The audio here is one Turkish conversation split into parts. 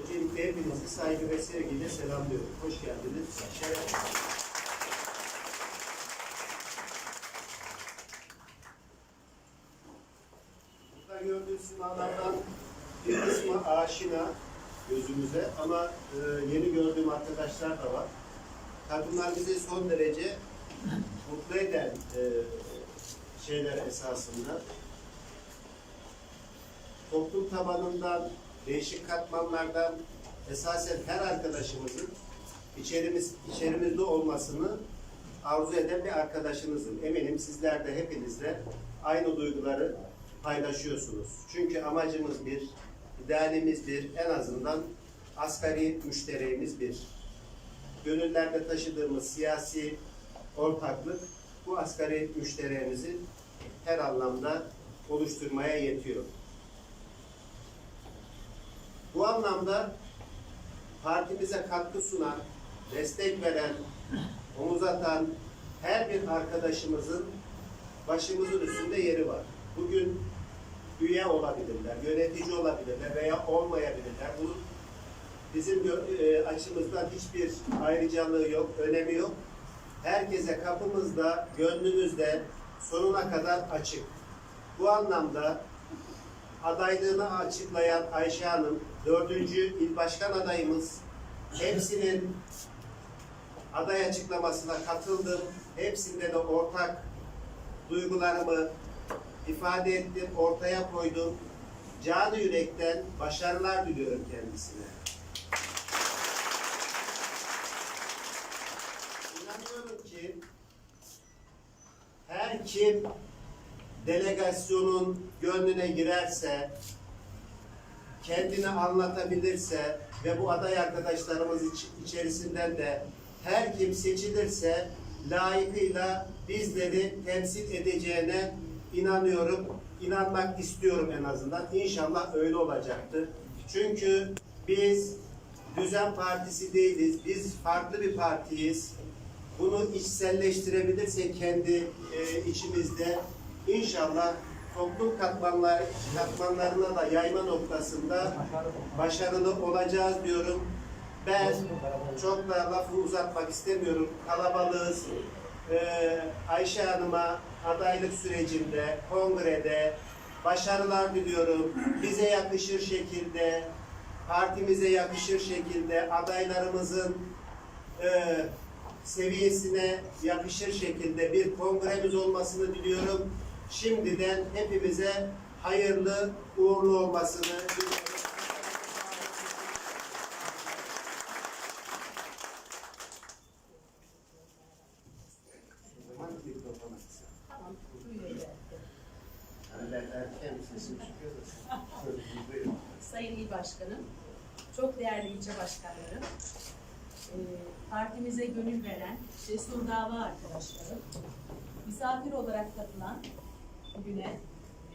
Öncelikle hepinizi saygı ve sevgiyle selamlıyorum. Hoş geldiniz. Şeref. Burada gördüğünüz sınavlardan bir kısmı aşina gözümüze ama e, yeni gördüğüm arkadaşlar da var. Kadınlar bizi son derece mutlu eden e, şeyler esasında. Toplum tabanından, değişik katmanlardan esasen her arkadaşımızın içerimiz, içerimizde olmasını arzu eden bir arkadaşınızım. Eminim sizler de hepiniz de aynı duyguları paylaşıyorsunuz. Çünkü amacımız bir, idealimiz bir, en azından asgari müşteriğimiz bir. Gönüllerde taşıdığımız siyasi ortaklık bu asgari müşteriğimizi her anlamda oluşturmaya yetiyor. Bu anlamda partimize katkı sunan, destek veren, omuz atan her bir arkadaşımızın başımızın üstünde yeri var. Bugün üye olabilirler, yönetici olabilirler veya olmayabilirler. Bu bizim e, açımızdan hiçbir ayrıcalığı yok, önemi yok. Herkese kapımızda, gönlümüzde sonuna kadar açık. Bu anlamda adaylığını açıklayan Ayşe Hanım, dördüncü il başkan adayımız. Hepsinin aday açıklamasına katıldım. Hepsinde de ortak duygularımı ifade ettim, ortaya koydum. Canı yürekten başarılar diliyorum kendisine. İnanıyorum ki her kim delegasyonun gönlüne girerse, kendini anlatabilirse ve bu aday arkadaşlarımız iç- içerisinden de her kim seçilirse layıkıyla bizleri temsil edeceğine inanıyorum. İnanmak istiyorum en azından. İnşallah öyle olacaktır. Çünkü biz düzen partisi değiliz. Biz farklı bir partiyiz. Bunu içselleştirebilirsek kendi e, içimizde inşallah toplum katmanlar, katmanlarına da yayma noktasında başarılı olacağız diyorum. Ben çok da lafı uzatmak istemiyorum. Kalabalığız. Ee, Ayşe Hanım'a adaylık sürecinde, kongrede başarılar diliyorum. Bize yakışır şekilde, partimize yakışır şekilde adaylarımızın e, seviyesine yakışır şekilde bir kongremiz olmasını diliyorum. Şimdiden hepimize hayırlı, uğurlu olmasını. Sayın İl Başkanım, çok değerli ilçe başkanlarım, e, partimize gönül veren cesur dava arkadaşlarım, misafir olarak katılan bugüne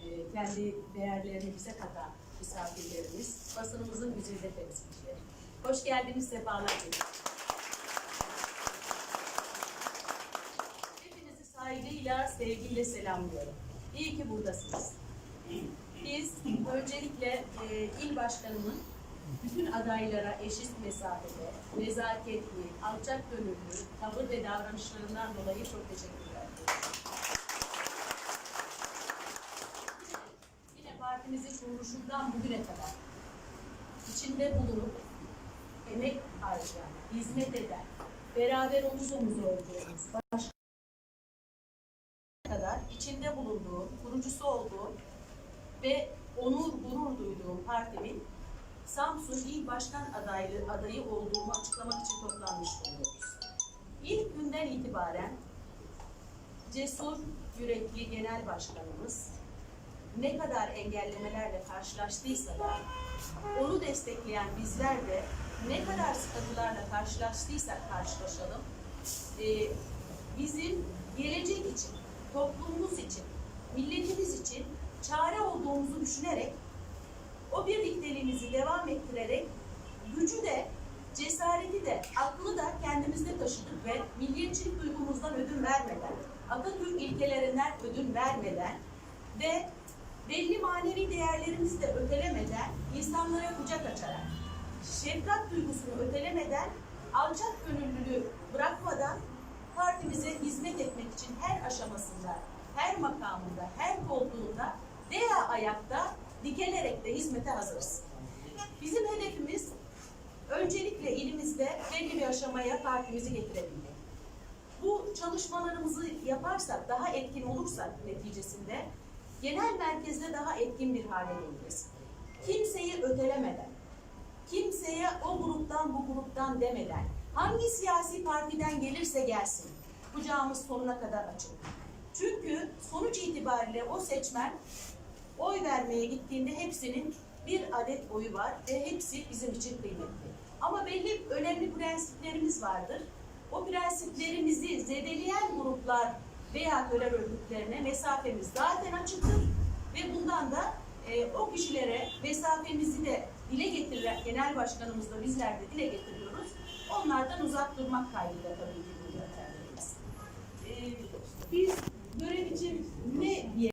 e, kendi değerlerini bize katan misafirlerimiz, basınımızın güzide temsilcileri. Hoş geldiniz, sefalar getirdiniz. Hepinizi saygıyla, sevgiyle selamlıyorum. İyi ki buradasınız. Biz öncelikle e, il başkanımın bütün adaylara eşit mesafede, nezaketli, alçak gönüllü tavır ve davranışlarından dolayı çok teşekkür partimizin kuruluşundan bugüne kadar içinde bulunup emek harcayan, hizmet eden, beraber omuz omuz olduğumuz, baş kadar içinde bulunduğum, kurucusu olduğum ve onur gurur duyduğum partimin Samsun İl Başkan adaylı adayı olduğumu açıklamak için toplanmış bulunuyoruz. İlk günden itibaren cesur, yürekli genel başkanımız ne kadar engellemelerle karşılaştıysa da onu destekleyen bizler de ne kadar sıkıntılarla karşılaştıysak karşılaşalım, e, bizim gelecek için, toplumumuz için, milletimiz için çare olduğumuzu düşünerek o birlikteliğimizi devam ettirerek gücü de, cesareti de, aklı da kendimizde taşıdık ve milliyetçilik duygumuzdan ödün vermeden, Atatürk ilkelerinden ödün vermeden ve belli manevi değerlerimizi de ötelemeden insanlara kucak açarak, şefkat duygusunu ötelemeden, alçak gönüllülüğü bırakmadan partimize hizmet etmek için her aşamasında, her makamında, her koltuğunda veya ayakta dikelerek de hizmete hazırız. Bizim hedefimiz öncelikle ilimizde belli bir aşamaya partimizi getirebilmek. Bu çalışmalarımızı yaparsak, daha etkin olursak neticesinde genel merkezde daha etkin bir hale geliriz. Kimseyi ötelemeden, kimseye o gruptan bu gruptan demeden, hangi siyasi partiden gelirse gelsin, kucağımız sonuna kadar açık. Çünkü sonuç itibariyle o seçmen oy vermeye gittiğinde hepsinin bir adet oyu var ve hepsi bizim için kıymetli. Ama belli önemli prensiplerimiz vardır. O prensiplerimizi zedeleyen gruplar veya terör örgütlerine mesafemiz zaten açıktır ve bundan da e, o kişilere mesafemizi de dile getirirek genel başkanımız da bizler de dile getiriyoruz. Onlardan uzak durmak kaydıyla tabii ki bu yöntemlerimiz. E, biz görev için ne diye